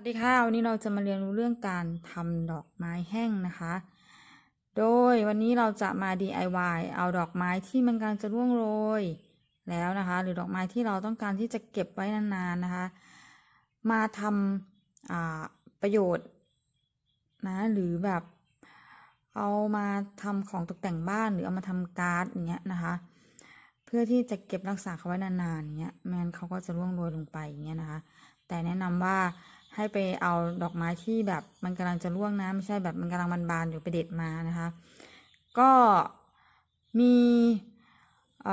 สวัสดีค่ะวันนี้เราจะมาเรียนรู้เรื่องการทำดอกไม้แห้งนะคะ โดยวันนี้เราจะมา DIY เอาดอกไม้ที่มันกำลังจะร่วงโรยแล้วนะคะ หรือดอกไม้ที่เราต้องการที่จะเก็บไว้นานๆนะคะ มาทำประโยชน์นะหรือแบบเอามาทำของตกแต่งบ้านหรือเอามาทำการ์ดอย่างเงี้ยนะคะ เพื่อที่จะเก็บรักษาเขาไว้นานๆอย่างเงี้ยแมงั้นเขาก็จะร่วงโรยลงไปอย่างเงี้ยนะคะ แต่แนะนำว่า ให้ไปเอาดอกไม้ที่แบบมันกำลังจะร่วงนะไม่ใช่แบบมันกำลังบานๆอยู่ไปเด็ดมานะคะ ก็มีอ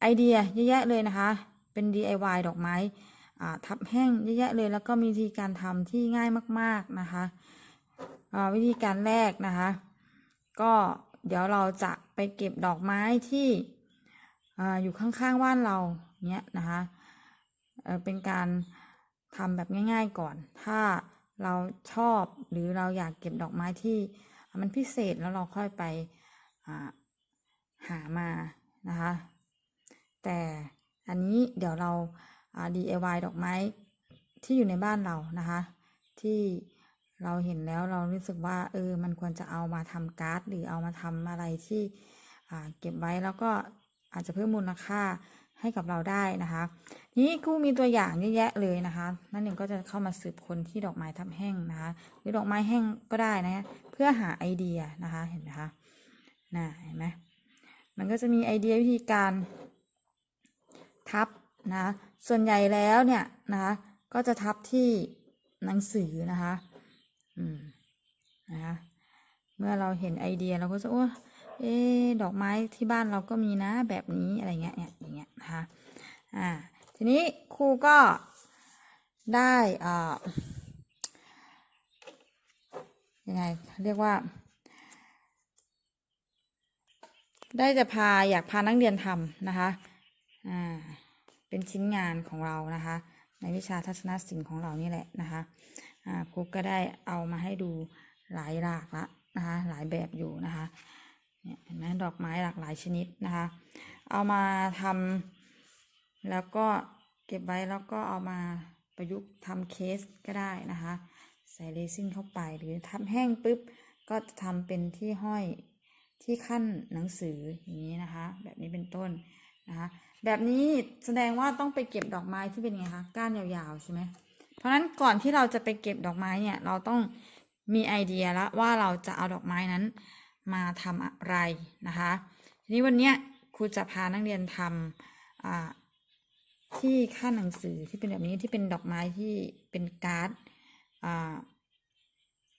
ไอเดียเยอะแยะเลยนะคะ เป็น DIY ดอกไม้ทับแห้งเยอะแยะเลย แล้วก็มีวิธีการทำที่ง่ายมาก ๆนะคะวิธีการแรกนะคะ ก็เดี๋ยวเราจะไปเก็บดอกไม้ที่ออยู่ข้างๆบ้านเราเนี้ยนะคะเเป็นการ ทำแบบง่าย ๆก่อน ถ้าเราชอบหรือเราอยากเก็บดอกไม้ที่มันพิเศษแล้วเราค่อยไปหามานะคะ แต่อันนี้เดี๋ยวเรา DIY ดอกไม้ที่อยู่ในบ้านเรานะคะ ที่เราเห็นแล้วเรารู้สึกว่าเออมันควรจะเอามาทำการ์ด หรือเอามาทำอะไรที่เก็บไว้แล้วก็อาจจะเพิ่มมูลค่า ให้กับเราได้นะคะนี่ครูมีตัวอย่างเยอะแยะเลยนะคะ นั่นเองก็จะเข้ามาสืบคนที่ดอกไม้ทับแห้งนะคะหรือดอกไม้แห้งก็ได้นะเพื่อหาไอเดียนะคะเห็นไหมคะน่ะเห็นไหมมันก็จะมีไอเดียวิธีการทับนะส่วนใหญ่แล้วเนี่ยนะคะก็จะทับที่หนังสือนะคะอืมนะคะเมื่อเราเห็นไอเดียเราก็จะโอ้ เอ๊ดอกไม้ที่บ้านเราก็มีนะแบบนี้อะไรเงี้ยเนี่ยอย่างเงี้ยนะคะอ่าทีนี้ครูก็ได้อ่ายังไงเรียกว่า ได้จะพาอยากพานักเรียนทำนะคะอ่าเป็นชิ้นงานของเรานะคะ ในวิชาทัศนศิลป์ของเรานี่แหละนะคะอ่าครูก็ได้เอามาให้ดูหลายหลากละนะคะหลายแบบอยู่นะคะ เนี่ยเห็นไหมดอกไม้หลากหลายชนิดนะคะ เอามาทำแล้วก็เก็บไว้แล้วก็เอามาประยุกต์ทำเคสก็ได้นะคะ ใส่เรซินเข้าไปหรือทำแห้งปุ๊บ ก็จะทำเป็นที่ห้อยที่ขั้นหนังสืออย่างนี้นะคะ แบบนี้เป็นต้นนะคะแบบนี้แสดงว่าต้องไปเก็บดอกไม้ที่เป็นไงคะก้านยาวๆใช่ไหมเพราะนั้นก่อนที่เราจะไปเก็บดอกไม้เนี่ยเราต้องมีไอเดียล้วว่าเราจะเอาดอกไม้นั้น มาทำอะไรนะคะทีนี้วันนี้ครูจะพานักเรียนทำที่ค่าหนังสือที่เป็นแบบนี้ที่เป็นดอกไม้ที่เป็นการ์ด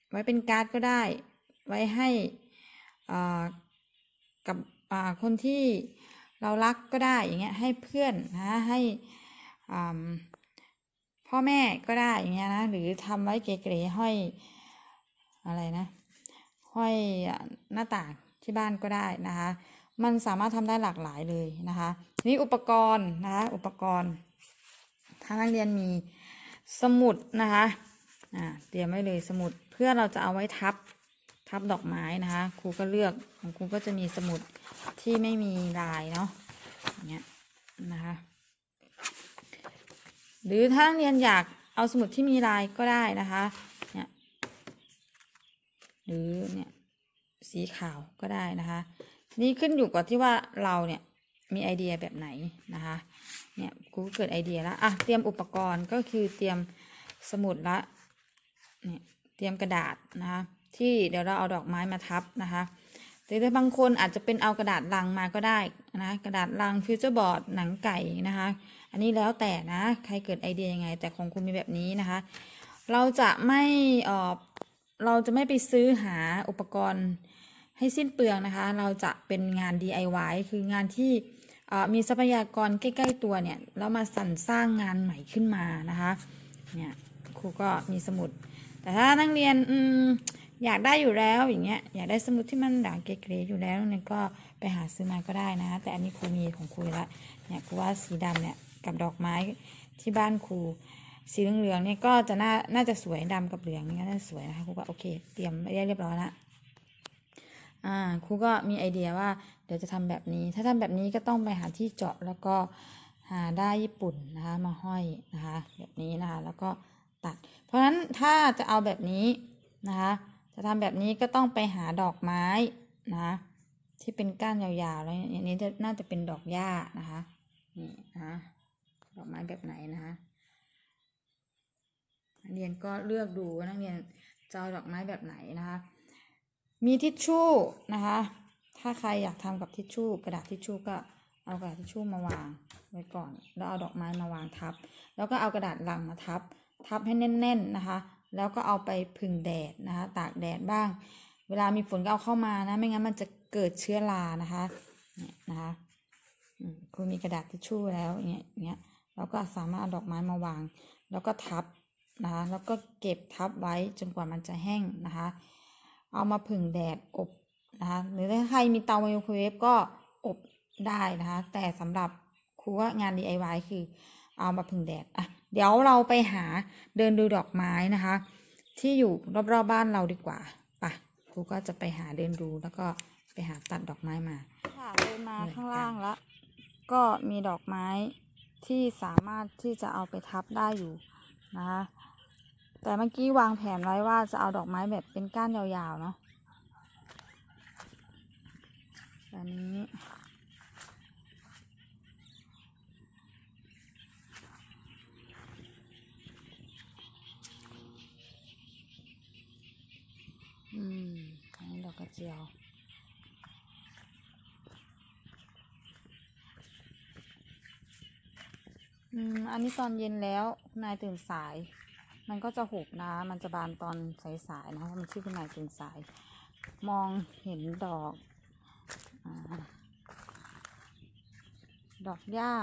ไว้เป็นการ์ดก็ได้ ไว้ให้กับคนที่เรารักก็ได้อย่างเงี้ยให้เพื่อนนะให้พ่อแม่ก็ได้อย่างเงี้ยนะหรือทำไว้เก๋ๆห้อยอะไรนะ ห้อยหน้าต่างที่บ้านก็ได้นะคะ มันสามารถทำได้หลากหลายเลยนะคะนี่อุปกรณ์นะคะอุปกรณ์ถ้านักเรียนมีสมุดนะคะอ่าเตรียมไว้เลยสมุดเพื่อเราจะเอาไว้ทับทับดอกไม้นะคะครูก็เลือกของครูก็จะมีสมุดที่ไม่มีลายเนาะอย่างเงี้ยนะคะหรือถ้าเรียนอยากเอาสมุดที่มีลายก็ได้นะคะ หรือเนี่ยสีขาวก็ได้นะคะ นี่ขึ้นอยู่กับที่ว่าเราเนี่ยมีไอเดียแบบไหนนะคะเนี่ยครูเกิดไอเดียแล้วอะเตรียมอุปกรณ์ก็คือเตรียมสมุดละเนี่ยเตรียมกระดาษนะคะที่เดี๋ยวเราเอาดอกไม้มาทับนะคะแต่บางคนอาจจะเป็นเอากระดาษลังมาก็ได้นะกระดาษลังฟิวเจอร์บอร์ดหนังไก่นะคะ อันนี้แล้วแต่นะ ใครเกิดไอเดียยังไง แต่ของคุณมีแบบนี้นะคะ เราจะไม่ เราจะไม่ไปซื้อหาอุปกรณ์ให้สิ้นเปลืองนะคะ เราจะเป็นงาน DIY คืองานที่มีทรัพยากรใกล้ ๆ ตัวเนี่ยแล้วมาสรรสร้างงานใหม่ขึ้นมานะคะเนี่ยครูก็มีสมุด แต่ถ้านักเรียนออยากได้อยู่แล้วอย่างเงี้ยอยากได้สมุดที่มันด่างเก๋ๆอยู่แล้วเนี่ยก็ไปหาซื้อมาก็ได้นะแต่อันนี้ครูมีของครูละเนี่ยครูว่าสีดำเนี่ยกับดอกไม้ที่บ้านครู สีเหลืองๆเนี่ยก็จะน่าน่าจะสวยดำกับเหลืองนี่น่าจะสวยนะคะครูก็โอเค เตรียมไว้ได้เรียบร้อยละอ่าครูก็มีไอเดียว่าเดี๋ยวจะทำแบบนี้ ถ้าทำแบบนี้ก็ต้องไปหาที่เจาะแล้วก็หาได้ญี่ปุ่นนะคะมาห้อยนะคะแบบนี้นะคะแล้วก็ตัด เพราะฉะนั้นถ้าจะเอาแบบนี้นะคะจะทำแบบนี้ก็ต้องไปหาดอกไม้นะคะที่เป็นก้านยาวๆแล้วอย่างนี้จะน่าจะเป็นดอกหญ้านะคะนี่นะคะดอกไม้แบบไหนนะคะ เรียนก็เลือกดูว่านักเรียนจะเอาดอกไม้แบบไหนนะคะ มีทิชชู่นะคะ ถ้าใครอยากทำกับทิชชู่ กระดาษทิชชู่ก็เอากระดาษทิชชู่มาวางไว้ก่อน แล้วเอาดอกไม้มาวางทับ แล้วก็เอากระดาษลังมาทับ ทับให้แน่น ๆนะคะ แล้วก็เอาไปผึ่งแดดนะคะ ตากแดดบ้าง เวลามีฝนก็เอาเข้ามานะ ไม่งั้นมันจะเกิดเชื้อรานะคะเนี่ยนะคะอืมคุณมีกระดาษทิชชู่แล้วอย่างเงี้ยเงี้ยเราก็สามารถเอาดอกไม้มาวาง แล้วก็ทับ นะคะแล้วก็เก็บทับไว้จนกว่ามันจะแห้งนะคะ เอามาผึ่งแดดอบนะคะหรือถ้าใครมีเตาไมโครเวฟก็อบได้นะคะ แต่สำหรับครูว่างาน DIY คือเอามาผึ่งแดดอะเดี๋ยวเราไปหาเดินดูดอกไม้นะคะ ที่อยู่รอบๆบ้านเราดีกว่าไปะครูก็จะไปหาเดินดูแล้วก็ไปหาตัดดอกไม้มาค่ะเดินมาข้างล่างแล้วก็มีดอกไม้ที่สามารถที่จะเอาไปทับได้อยู่นะคะ แต่เมื่อกี้วางแผนไว้ว่าจะเอาดอกไม้แบบเป็นก้านยาวๆเนาะอันนี้ อืมอันนี้ดอกกระเจียวอืม อันนี้ตอนเย็นแล้ว นายตื่นสาย มันก็จะหกนะ มันจะบานตอนสายๆนะเพรามันชื่อคุณนายตื่นสาย มองเห็นดอกอดอกหญ้า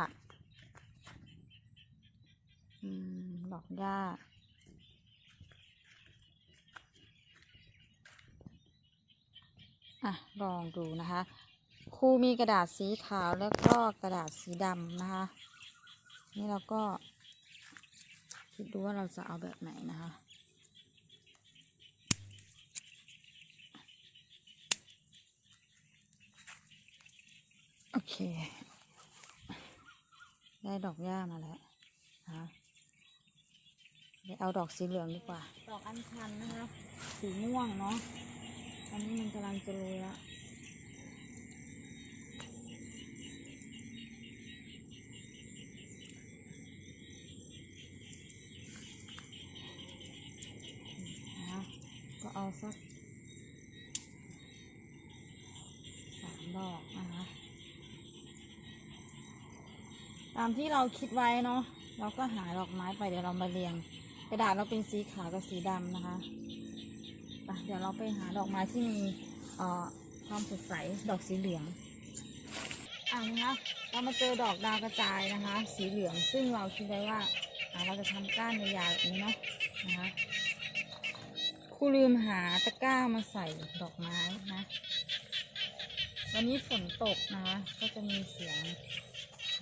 อดอกหญ้าอะลองดูนะคะครูมีกระดาษสีขาวแล้วก็กระดาษสีดำนะคะ นี่เราก็ คิดดูว่าเราจะเอาแบบไหนนะคะโอเค ได้ดอกหญ้ามาแล้วนะเดี๋ยวเอาดอกสีเหลืองดีกว่า ดอกอัญชันนะคะ สีม่วงเนาะอันนี้มันกำลังจะโรยละ สักสามดอกนะคะตามที่เราคิดไว้เนาะเราก็หาดอกไม้ไปเดี๋ยวเรามาเรียง กระดาษเราเป็นสีขาวกับสีดำนะคะไปเดี๋ยวเราไปหาดอกไม้ที่มีความสดใสดอกสีเหลืองอ่านะคะเรามาเจอดอกดาวกระจายนะคะ สีเหลืองซึ่งเราคิดไว้ว่าอ่าเราจะทำก้านยาวๆแบบนี้เนาะนะคะ ครูลืมหาตะกร้ามาใส่ดอกไม้นะ วันนี้ฝนตกนะคะ ก็จะมีเสียง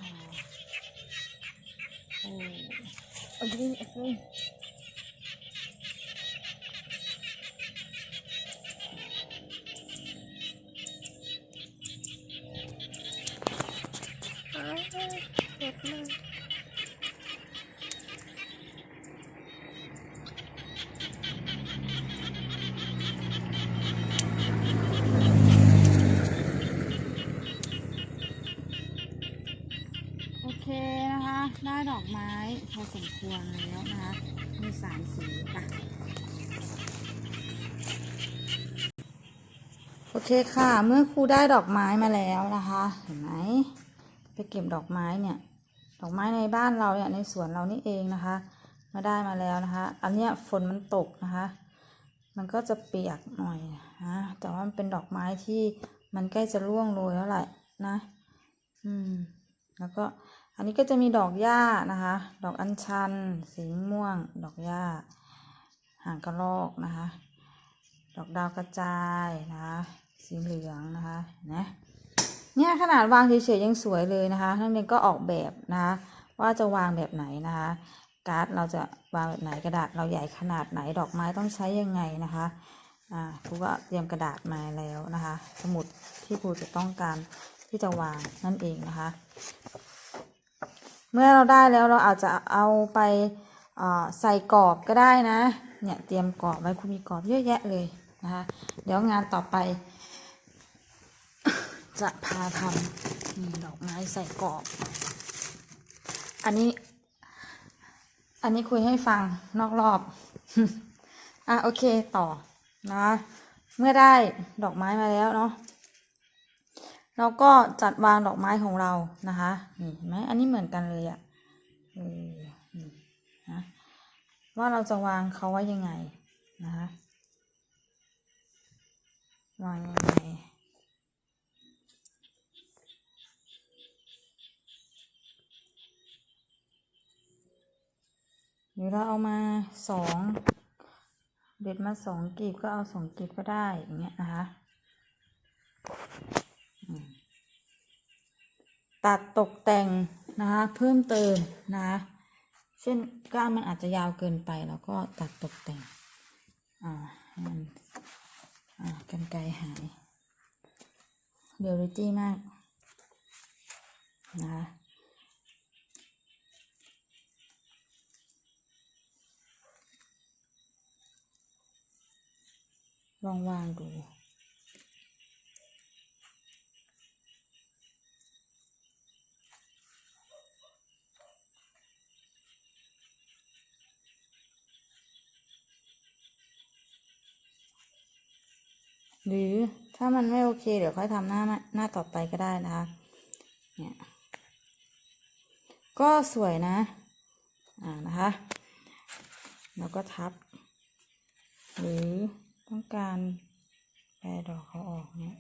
อโอ้เอ้ยเอ้ยอ้าวเจ็บ สมควรแล้วนะคะ มีสามสีค่ะ โอเคค่ะ เมื่อครูได้ดอกไม้มาแล้วนะคะ เห็นไหม ไปเก็บดอกไม้เนี่ย ดอกไม้ในบ้านเราเนี่ยในสวนเรานี่เองนะคะ มาได้มาแล้วนะคะ อันเนี้ยฝนมันตกนะคะ มันก็จะเปียกหน่อยนะ แต่ว่ามันเป็นดอกไม้ที่มันใกล้จะร่วงโรยแล้วแหละนะ อืม แล้วก็ อันนี้ก็จะมีดอกหญ้านะคะ ดอกอัญชัน สีม่วง ดอกหญ้า หางกระรอกนะคะ ดอกดาวกระจายนะคะ สีเหลืองนะคะนะเนี่ยขนาดวางเฉยๆยังสวยเลยนะคะนักเรียนก็ออกแบบนะคะว่าจะวางแบบไหนนะคะ การ์ดเราจะวางแบบไหนกระดาษเราใหญ่ขนาดไหนดอกไม้ต้องใช้ยังไงนะคะอ่าครูก็เตรียมกระดาษมาแล้วนะคะ สมุดที่ครูจะต้องการที่จะวางนั่นเองนะคะ เมื่อเราได้แล้วเราอาจจะเอาไปาใส่กรอบก็ได้นะ เนี่ยเตรียมกรอบไว้คุณมีกรอบเยอะแยะเลยนะคะ เดี๋ยวงานต่อไป จะพาทำนี่ดอกไม้ใส่กรอบ อันนี้ อันนี้คุยให้ฟังนอกรอบ อะโอเคต่อนะ เมื่อได้ดอกไม้มาแล้วเนาะ เราก็จัดวางดอกไม้ของเรานะคะนี่เห็นไหมอันนี้เหมือนกันเลยอะเออนี่นะว่าเราจะวางเขาไว้ยังไงนะคะวางยังไงหรือเราเอามาสองเด็ดมาสองกีบก็เอาสองกีบก็ได้อย่างเงี้ยนะคะอืม ตัดตกแต่งนะคะเพิ่มเติมนะเช่นก้านมันอาจจะยาวเกินไปแล้วก็ตัดตกแต่งอ่ามันอ่ากันไกลหายเรียลลิตี้มากนะคะลองวางดู หรือถ้ามันไม่โอเคเดี๋ยวค่อยทำหน้าหน้าต่อไปก็ได้นะคะ เนี่ย ก็สวยนะ อ่านะคะ แล้วก็ทับ หรือต้องการแปรดอกเขาออกเนี่ย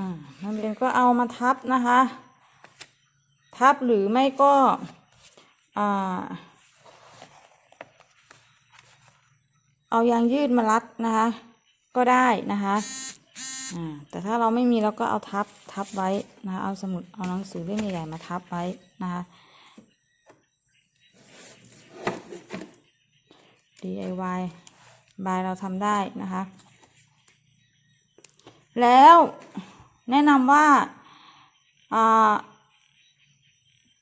อ่านักเรียนก็เอามาทับนะคะ ทับหรือไม่ก็อ่าเอายางยืดมารัดนะคะ ก็ได้นะคะอ่าแต่ถ้าเราไม่มีเราก็เอาทับทับไว้นะคะเอาสมุดเอาหนังสือเล่มใหญ่ๆมาทับไว้นะคะ DIY บายเราทำได้นะคะ แล้ว แนะนำว่า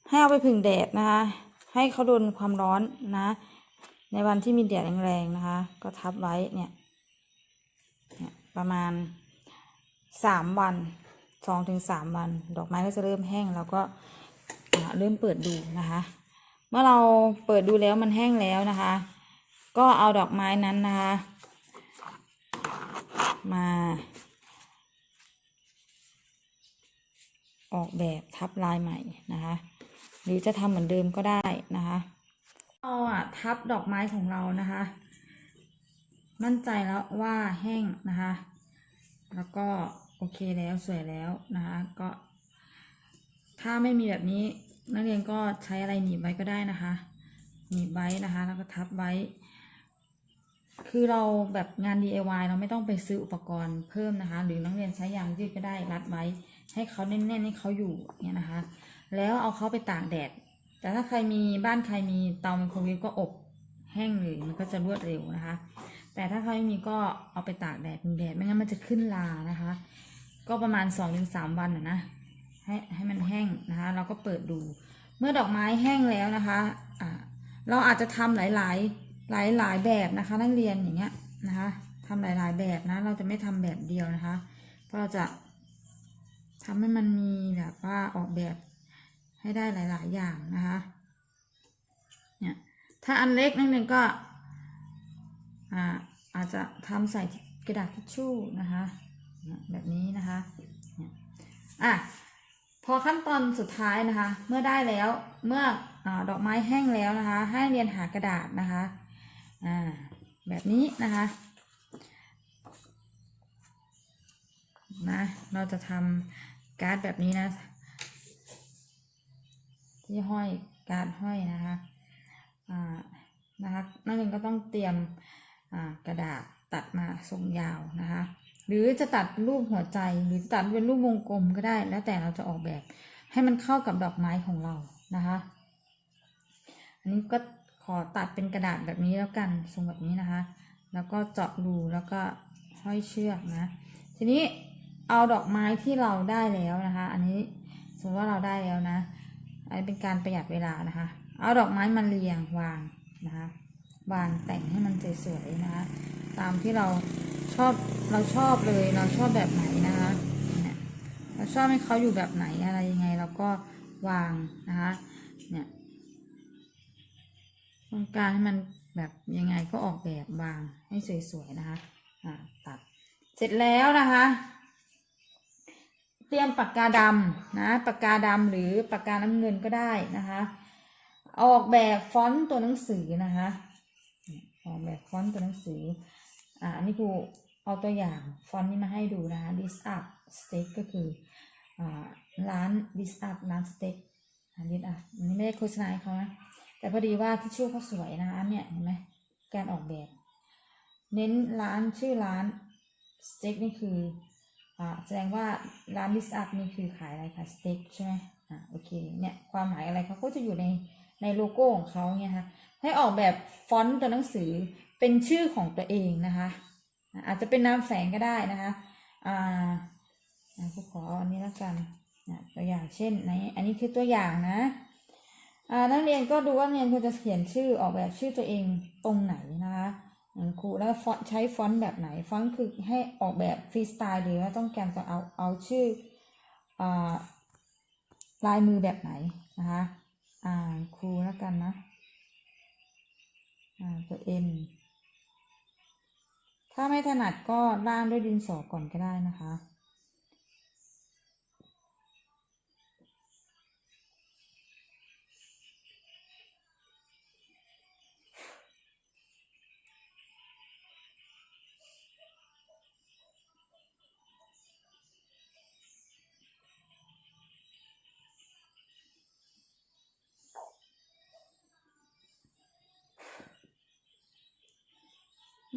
ให้เอาไปผึ่งแดดนะคะ ให้เขาโดนความร้อนนะ ในวันที่มีแดดแรงๆนะคะ ก็ทับไว้เนี่ยประมาณสามวันสองถึงสามวัน ดอกไม้ก็จะเริ่มแห้งแล้วก็เริ่มเปิดดูนะคะ เมื่อเราเปิดดูแล้วมันแห้งแล้วนะคะ ก็เอาดอกไม้นั้นนะคะ มา ออกแบบทับลายใหม่นะคะ หรือจะทำเหมือนเดิมก็ได้นะคะเราอะทับดอกไม้ของเรานะคะ มั่นใจแล้วว่าแห้งนะคะ แล้วก็โอเคแล้วสวยแล้วนะคะ ก็ ถ้าไม่มีแบบนี้นักเรียนก็ใช้อะไรหนีบไว้ก็ได้นะคะหนีบไว้นะคะ แล้วก็ทับไว้ คือเราแบบงาน DIY เราไม่ต้องไปซื้ออุปกรณ์เพิ่มนะคะ หรือนักเรียนใช้ยางยืดก็ได้รัดไว้ ให้เขาแน่นๆให้เขาอยู่เนี่ยนะคะ แล้วเอาเขาไปตากแดด แต่ถ้าใครมีบ้านใครมีเตาไมโครเวฟก็อบแห้งเลยมันก็จะรวดเร็วนะคะ แต่ถ้าใครไม่มีก็เอาไปตากแดดเป็นแดดไม่งั้นมันจะขึ้นลานะคะ ก็ประมาณ2อถึงสวันนะนะ ให้ให้มันแห้งนะคะ เราก็เปิดดู เมื่อดอกไม้แห้งแล้วนะคะอ่าเราอาจจะทำหลายๆหลายๆแบบนะคะ นักเรียนอย่างเงี้ยนะคะทำหลายๆแบบนะ เราจะไม่ทำแบบเดียวนะคะเพราะเราจะ ทำให้มันมีแบบว่าออกแบบให้ได้หลาย ๆ อย่างนะคะ เนี่ย ถ้าอันเล็กนักเรียนก็อ่าอาจจะทำใส่กระดาษทิชชู่นะคะ แบบนี้นะคะอะพอขั้นตอนสุดท้ายนะคะ เมื่อได้แล้วเมื่ออดอกไม้แห้งแล้วนะคะ ให้เรียนหากระดาษนะคะอ่าแบบนี้นะคะนะเราจะทำ การ์ดแบบนี้นะ ที่ห้อยการ์ดห้อยนะคะอ่านะคะนักเรียนก็ต้องเตรียมกระดาษตัดมาทรงยาวนะคะ หรือจะตัดรูปหัวใจหรือจะตัดเป็นรูปวงกลมก็ได้ แล้วแต่เราจะออกแบบให้มันเข้ากับดอกไม้ของเรานะคะ อันนี้ก็ขอตัดเป็นกระดาษแบบนี้แล้วกันทรงแบบนี้นะคะ แล้วก็เจาะรูแล้วก็ห้อยเชือกนะ ทีนี้ เอาดอกไม้ที่เราได้แล้วนะคะ อันนี้สมมติว่าเราได้แล้วนะ อันนี้เป็นการประหยัดเวลานะคะ เอาดอกไม้มาเรียงวางนะคะ วางแต่งให้มันสวยๆนะคะ ตามที่เราชอบเราชอบเลยเราชอบแบบไหนนะคะเนี่ยเราชอบให้เขาอยู่แบบไหนอะไรยังไงเราก็วางนะคะเนี่ยต้องการให้มันแบบยังไงก็ออกแบบวางให้สวยๆนะคะอ่าตัดเสร็จแล้วนะคะ เตรียมปากกาดำนะปากกาดำหรือปากกาน้ำเงินก็ได้นะคะออกแบบฟอนต์ตัวหนังสือนะคะออกแบบฟอนต์ตัวหนังสืออ่าอันนี้ครูเอาตัวอย่างฟอนต์นี้มาให้ดูนะคะ this up steak ก็คืออ่าร้าน this up ร้านสเต็กอ่า this up อันนี้ไม่ได้โฆษณาเขานะแต่พอดีว่าที่ชื่อเขาสวยนะคะเนี่ยเห็นไหมการออกแบบ เน้นร้านชื่อร้านสเต็กนี่คือ อ่าแสดงว่าร้าน this up นี่คือขายอะไรคะสเต็กใช่ไหมอ่าโอเคเนี่ยความหมายอะไรเขาก็จะอยู่ในในโลโก้ของเขาเนี่ยค่ะให้ออกแบบฟอนต์ตัวหนังสือเป็นชื่อของตัวเองนะคะอาจจะเป็นนามแฝงก็ได้นะคะอ่าอะครูขออันนี้แล้วกันตัวอย่างเช่นในอันนี้คือตัวอย่างนะอ่านักเรียนก็ดูว่านักเรียนควรจะเขียนชื่อออกแบบชื่อตัวเองตรงไหนนะคะ ครูแล้วฟอนต์ใช้ฟอนต์แบบไหน ฟอนต์คือให้ออกแบบฟรีสไตล์หรือว่าต้องการจะเอาเอาชื่ออลายมือแบบไหนนะคะอ่าครูแล้วกันนะอ่าตัว M ถ้าไม่ถนัดก็ล่างด้วยดินสอก่อนก็ได้นะคะ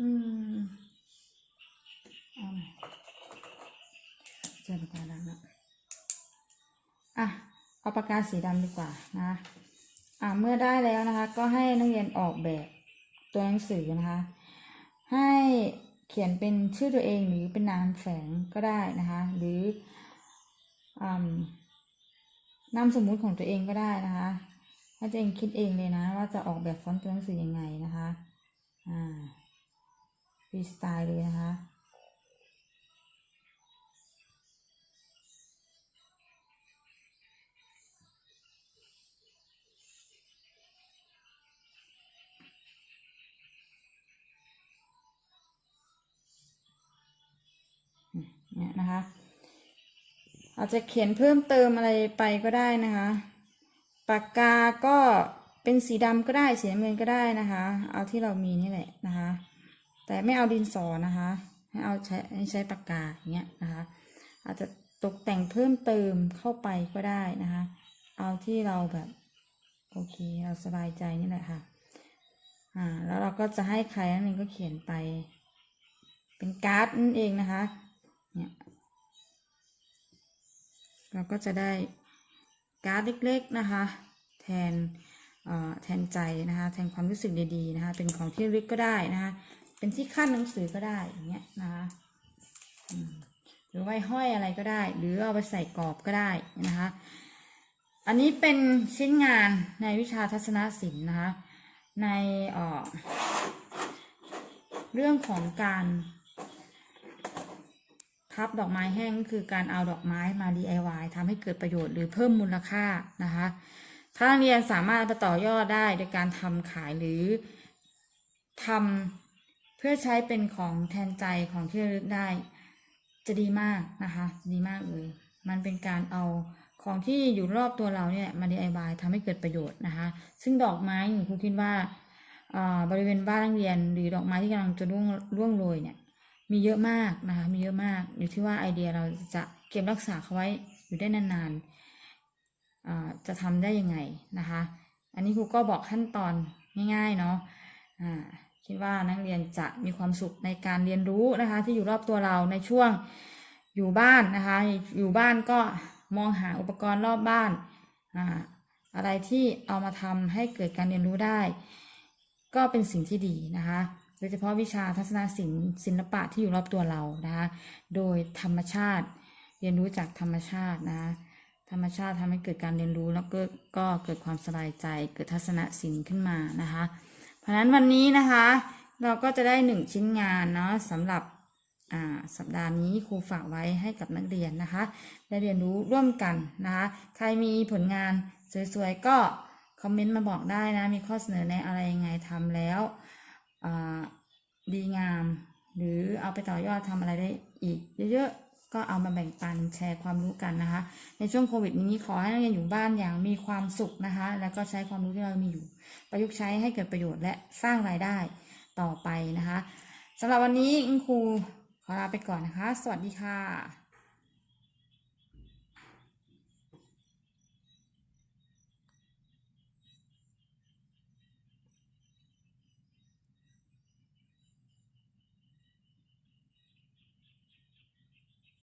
อืมเอาใหม่เจอปากกาดำแล้วอะ เอาปากกาสีดำดีกว่านะ อะ เมื่อได้แล้วนะคะ ก็ให้นักเรียนออกแบบตัวหนังสือนะคะ ให้เขียนเป็นชื่อตัวเองหรือเป็นนามแฝงก็ได้นะคะ หรืออนามสมมุติของตัวเองก็ได้นะคะให้ตัวเองคิดเองเลยนะ ว่าจะออกแบบฟอนต์ตัวหนังสือยังไงนะคะ อ่า ฟรีสไตล์เลยนะคะเนี่ยนะคะ อาจจะเขียนเพิ่มเติมอะไรไปก็ได้นะคะ ปากกาก็เป็นสีดำก็ได้ สีน้ำเงินก็ได้นะคะ เอาที่เรามีนี่แหละนะคะ แต่ไม่เอาดินสอนะคะ ให้เอาใช้ให้ใช้ปากกาอย่างเงี้ยนะคะ อาจจะตกแต่งเพิ่มเติมเข้าไปก็ได้นะคะ เอาที่เราแบบโอเคเราสบายใจนี่แหละค่ะ อ่า แล้วเราก็จะให้ใครนั่นเองก็เขียนไป เป็นการ์ดนั่นเองนะคะ เนี่ยเราก็จะได้การ์ดเล็กๆนะคะ แทนเอ่อแทนใจนะคะ แทนความรู้สึกดีๆนะคะ เป็นของที่ระลึกก็ได้นะคะ เป็นที่ขั้นหนังสือก็ได้อย่างเงี้ยนะคะหรือไว้ห้อยอะไรก็ได้ หรือเอาไปใส่กรอบก็ได้นะคะ อันนี้เป็นชิ้นงานในวิชาทัศนศิลป์นะคะ ในเอ่อเรื่องของการพับดอกไม้แห้งก็คือการเอาดอกไม้มา DIY ทำให้เกิดประโยชน์หรือเพิ่มมูลค่านะคะถ้านเรียนสามารถไปต่อยอดได้โดยการทำขายหรือทำ พื่อใช้เป็นของแทนใจของที่ระลึกได้ จะดีมากนะคะดีมากเลย มันเป็นการเอาของที่อยู่รอบตัวเราเนี่ยมา DIY ทำให้เกิดประโยชน์นะคะ ซึ่งดอกไม้หนูครูคิดว่าอ่าบริเวณบ้านนักเรียน หรือดอกไม้ที่กำลังจะร่วงร่วงโรยเนี่ยมีเยอะมากนะคะมีเยอะมากอยู่ที่ว่าไอเดียเราจะเก็บรักษาเขาไว้อยู่ได้นานๆจะทำได้ยังไงนะคะ อันนี้ครูก็บอกขั้นตอนง่ายๆเนาะอ่า คิดว่านักเรียนจะมีความสุขในการเรียนรู้นะคะ ที่อยู่รอบตัวเราในช่วงอยู่บ้านนะคะ อยู่บ้านก็มองหาอุปกรณ์รอบบ้านอ่าอะไรที่เอามาทำให้เกิดการเรียนรู้ได้ ก็เป็นสิ่งที่ดีนะคะโดยเฉพาะวิชาทัศนศิลป์ศิลปะที่อยู่รอบตัวเรานะคะโดยธรรมชาติ เรียนรู้จากธรรมชาตินะะธรรมชาติทำให้เกิดการเรียนรู้แล้วก็ก็เกิดความสบายใจ เกิดทัศนศิลป์ขึ้นมานะคะ เพราะนั้นวันนี้นะคะ เราก็จะได้หนึ่งชิ้นงานเนาะสำหรับอ่าสัปดาห์นี้ครูฝากไว้ให้กับนักเรียนนะคะ ได้เรียนรู้ร่วมกันนะคะ ใครมีผลงานสวยๆก็คอมเมนต์มาบอกได้นะ มีข้อเสนอแนะอะไรยังไงทำแล้วอ่าดีงาม หรือเอาไปต่อยอดทำอะไรได้อีกเยอะๆ ก็เอามาแบ่งปันแชร์ความรู้กันนะคะ ในช่วงโควิดนี้ขอให้นักเรียนอยู่บ้านอย่างมีความสุขนะคะ แล้วก็ใช้ความรู้ที่เรามีอยู่ ประยุกต์ใช้ให้เกิดประโยชน์และสร้างรายได้ต่อไปนะคะสำหรับวันนี้คุณครูขอลาไปก่อนนะคะ สวัสดีค่ะ